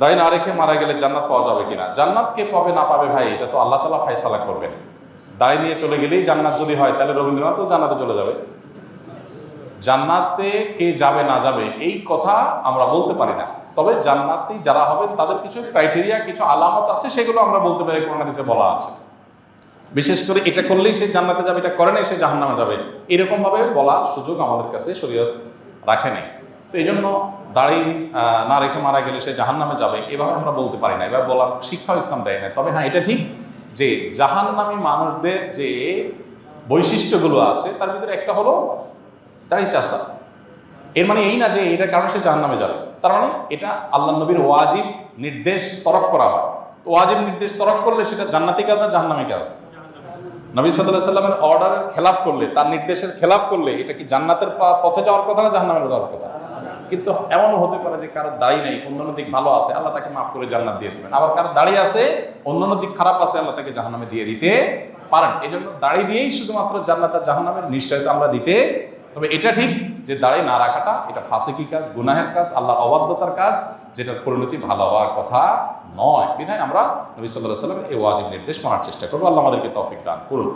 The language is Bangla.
দায় না রেখে মারা গেলে জান্নাত পাওয়া যাবে কিনা? জান্নাত কে পাবে না পাবে ভাই, এটা তো আল্লাহ তালা ফাইসালা করবেন। দায় নিয়ে চলে গেলেই জান্নাত যদি হয়, তাহলে রবীন্দ্রনাথও জান্নাতে চলে যাবে। জান্নাতে কে যাবে না যাবে, এই কথা আমরা বলতে পারি না। তবে জান্নাতি যারা হবেন, তাদের কিছু ক্রাইটেরিয়া কিছু আলামত আছে, সেগুলো আমরা বলতে পারি, কোরআন হাদিসে বলা আছে। বিশেষ করে এটা করলেই সে জান্নাতে যাবে, এটা করে নাই, সে জাহান্নামে যাবে। এরকমভাবে বলার সুযোগ আমাদের কাছে শরীয়ত রাখে নাই। তো এই জন্য দাড়ি না রেখে মারা গেলে সে জাহান্নামে যাবে, এভাবে আমরা বলতে পারি না। এভাবে বলার শিক্ষা ইসলাম দেয় না তবে হ্যাঁ এটা ঠিক যে জাহান্নামী মানুষদের যে বৈশিষ্ট্যগুলো আছে, তার ভিতরে একটা হলো দাড়ি চাষা এর মানে এই না যে এটার কারণে সে জাহান্নামে যাবে। তার মানে এটা আল্লাহ নবীর ওয়াজিব নির্দেশ তরক করা হয়। ওয়াজিব নির্দেশ তরক করলে সেটা জান্নাতি কাজ না জাহান্নামী কাজ? নবী সাল্লাহ সাল্লামের অর্ডারের খেলাফ করলে, তার নির্দেশের খেলাফ করলে এটা কি জান্নাতের পথে যাওয়ার কথা না জাহান্নামের যাওয়ার কথা? কিন্তু এমনও হতে পারে যে কারও দাড়ি নেই, অন্যান্য দিক ভালো আছে, আল্লাহ তাকে মাফ করে জান্নাত দিয়ে দেবেন। আবার কারও দাড়ি আছে, অন্যান্য দিক খারাপ আছে, আল্লাহ তাকে জাহান্নামে দিয়ে দিতে পারেন। এই জন্য দাড়ি দিয়েই শুধুমাত্র জান্নাত জাহান্নামের নিশ্চয়তা আমরা দিতে, তবে এটা ঠিক যে দাড়ি না রাখাটা, এটা ফাঁসিকি কাজ, গুনাহের কাজ, আল্লাহর অবাধ্যতার কাজ, যেটার পরিণতি ভালো হওয়ার কথা নয়। বিধায় আমরা নবী সাল্লাহ সাল্লাম এই ওয়াজিব নির্দেশ মানার চেষ্টা করব। আল্লাহ আমাদেরকে তৌফিক দান করুন।